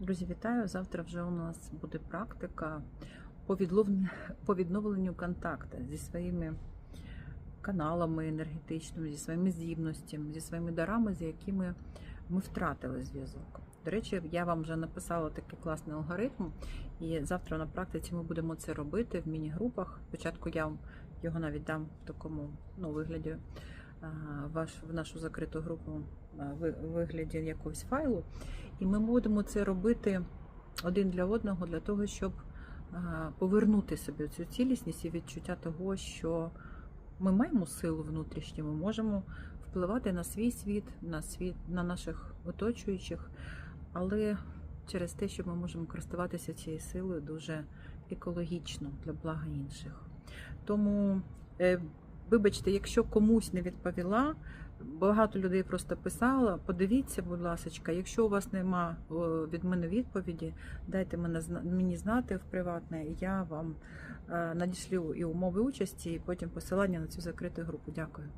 Друзі, вітаю! Завтра вже у нас буде практика по відновленню контакту зі своїми каналами енергетичними, зі своїми здібностями, зі своїми дарами, з якими ми втратили зв'язок. До речі, я вам вже написала такий класний алгоритм, і завтра на практиці ми будемо це робити в міні-групах. Спочатку я вам його навіть дам в такому ну, вигляді ваш, в нашу закриту групу ви- вигляді якогось файлу. І ми будемо це робити один для одного, для того, щоб повернути собі цю цілісність і відчуття того, що ми маємо силу внутрішню, ми можемо впливати на свій світ, на світ, на наших оточуючих, але через те, що ми можемо користуватися цією силою дуже екологічно для блага інших. Тому, е, вибачте, якщо комусь не відповіла, багато людей просто писало. Подивіться, будь ласка, якщо у вас нема від мене відповіді, дайте мені знати в приватне, і я вам е, надішлю і умови участі, і потім посилання на цю закриту групу. Дякую.